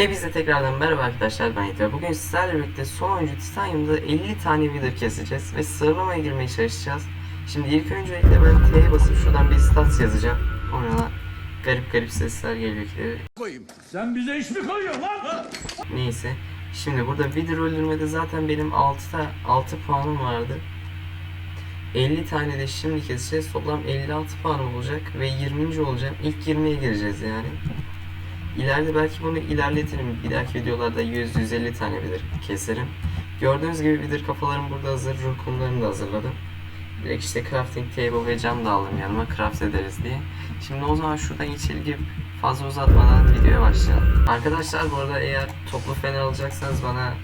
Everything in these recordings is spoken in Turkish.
Hepinize tekrardan merhaba arkadaşlar ben ve bugün sizlerle birlikte son oyuncu Titanium'da 50 tane Wither keseceğiz ve sıralamaya girmeye çalışacağız. Şimdi ilk öncelikle ben T'ye basıp şuradan bir stats yazacağım. Ona garip garip sesler geliyor ki. koyayım. Sen bize iş mi koyuyorsun lan? Neyse. Şimdi burada Wither öldürmede zaten benim 6, 6 puanım vardı. 50 tane de şimdi keseceğiz. Toplam 56 puanım olacak ve 20. olacağım. İlk 20'ye gireceğiz yani. İleride belki bunu ilerletirim. Dahaki videolarda 100-150 tane bilir keserim. Gördüğünüz gibi bilir kafalarım burada hazır. Ruh da hazırladım. Direkt işte crafting table ve cam da aldım yanıma craft ederiz diye. Şimdi o zaman şuradan içeri girip fazla uzatmadan videoya başlayalım. Arkadaşlar bu arada eğer toplu fener alacaksanız bana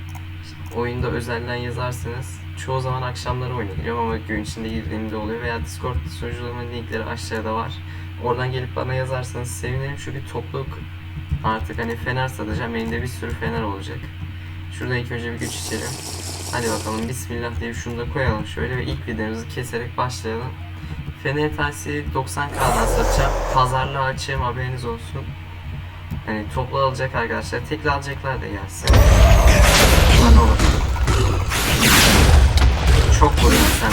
oyunda özelden yazarsınız. Çoğu zaman akşamları oynayabiliyorum ama gün içinde girdiğimde oluyor veya Discord sunucularımın linkleri aşağıda var. Oradan gelip bana yazarsanız sevinirim çünkü topluluk artık hani fener satacağım. Elimde bir sürü fener olacak. Şuradan ilk önce bir güç içelim. Hadi bakalım bismillah diye şunu da koyalım şöyle ve ilk videomuzu keserek başlayalım. Fener tanesi 90k'dan satacağım. Pazarlığa açığım haberiniz olsun. Hani toplu alacak arkadaşlar. Tekli alacaklar da gelsin. Lan oğlum. Çok vuruyor sen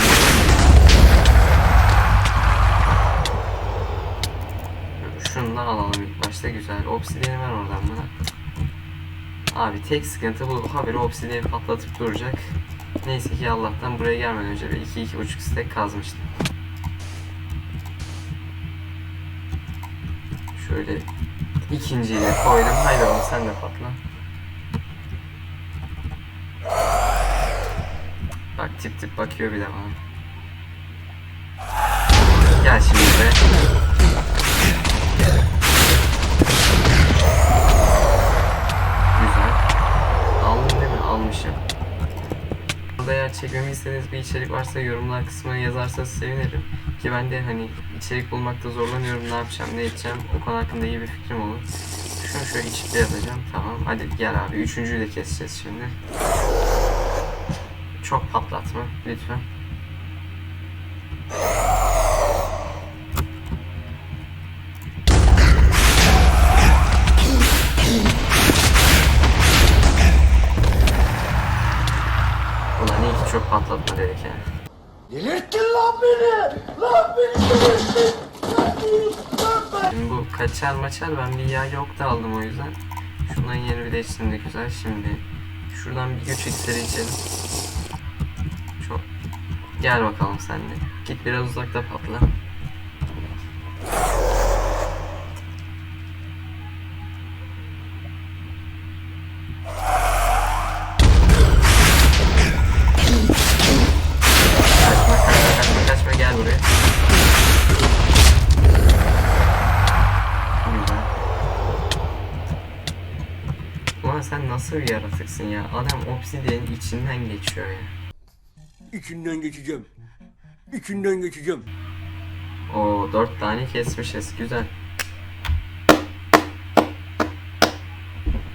başta güzel. Obsidian'i ver oradan bana. Abi tek sıkıntı bu haberi obsidian'i patlatıp duracak. Neyse ki Allah'tan buraya gelmeden önce bir 2-2,5 stack kazmıştım. Şöyle ikinciyi de koydum. Haydi oğlum sen de patla. Bak tip tip bakıyor bir de bana. Gel şimdi be. Çekmemi istediğiniz bir içerik varsa yorumlar kısmına yazarsanız sevinirim. Ki ben de hani içerik bulmakta zorlanıyorum. Ne yapacağım, ne edeceğim. O konu hakkında iyi bir fikrim olur. Şunu şöyle içipte yazacağım. Tamam. Hadi gel abi. Üçüncüyü de keseceğiz şimdi. Çok patlatma lütfen. İyi ki çok patlatma ya. Delirttin lan beni! Lan beni delirttin! Lan beni, lan ben! Şimdi bu kaçar maçar ben bir yağ yok da aldım o yüzden. Şundan yeni bir de içtim de güzel. Şimdi şuradan bir güç iksiri içelim. Çok. Gel bakalım sen de. Git biraz uzakta patla. Nasıl bir yaratıksın ya? Adam obsidiyenin içinden geçiyor ya. İçinden geçeceğim. İçinden geçeceğim. Oo dört tane kesmişiz. Güzel.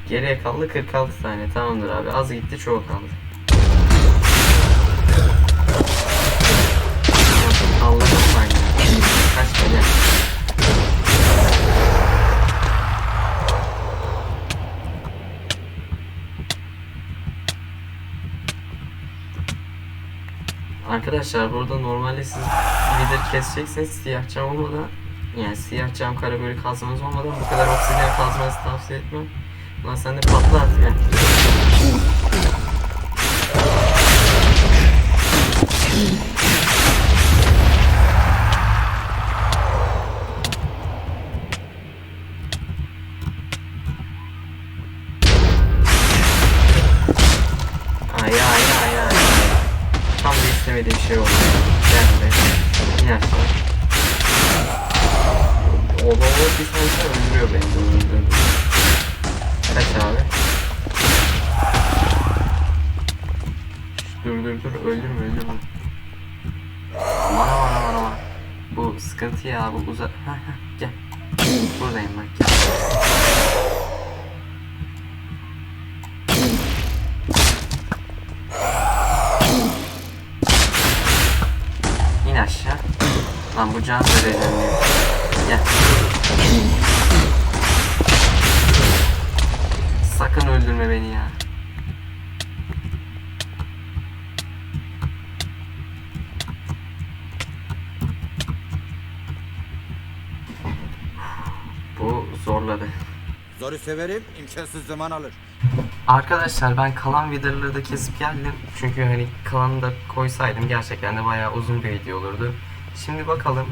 Geriye kaldı 46 tane. Tamamdır abi. Az gitti çoğu kaldı. Arkadaşlar burada normalde siz vidir kesecekseniz siyah cam olmadan yani siyah cam kategori kazmanız olmadan bu kadar obsidian kazmanızı tavsiye etmem. Lan sen de patla artık ya. Şey oldu. Gel buraya. İn aşağı. O baba bir tanesi öldürüyor beni. Dur. Kaç abi. Dur dur dur öldürme öldürme. Aman aman aman aman. Bu sıkıntı ya bu uzak. Gel. Buradayım bak gel. Lan bu can vereceğim diyor. Gel. sakın öldürme beni ya. Bu zorladı. Zoru severim, imkansız zaman alır. Arkadaşlar ben kalan vidaları da kesip geldim. Çünkü hani kalanı da koysaydım gerçekten de bayağı uzun bir video olurdu. Şimdi bakalım.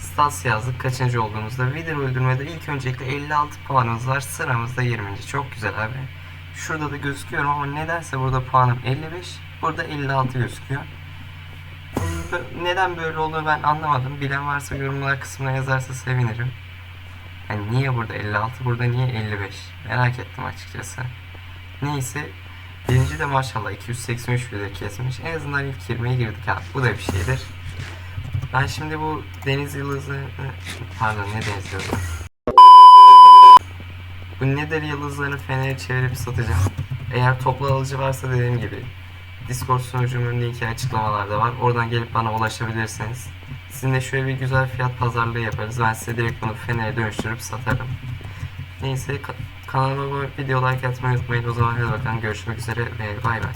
Stas yazdık kaçıncı olduğunuzda. Video öldürmede ilk öncelikle 56 puanımız var. Sıramızda 20. Çok güzel abi. Şurada da gözüküyorum ama nedense burada puanım 55. Burada 56 gözüküyor. Neden böyle olduğunu ben anlamadım. Bilen varsa yorumlar kısmına yazarsa sevinirim. Yani niye burada 56, burada niye 55? Merak ettim açıkçası. Neyse. Birinci de maşallah 283 video kesmiş. En azından ilk 20'ye girdik abi. Bu da bir şeydir. Ben şimdi bu deniz yıldızı... Pardon ne deniz yıldızı? Bu nedir yıldızlarını feneri çevirip satacağım. Eğer toplu alıcı varsa dediğim gibi Discord sunucumun linki açıklamalarda var. Oradan gelip bana ulaşabilirsiniz. Sizinle şöyle bir güzel fiyat pazarlığı yaparız. Ben size direkt bunu fenere dönüştürüp satarım. Neyse kanalıma abone like atmayı unutmayın. O zaman hadi bakalım görüşmek üzere ve bay bay.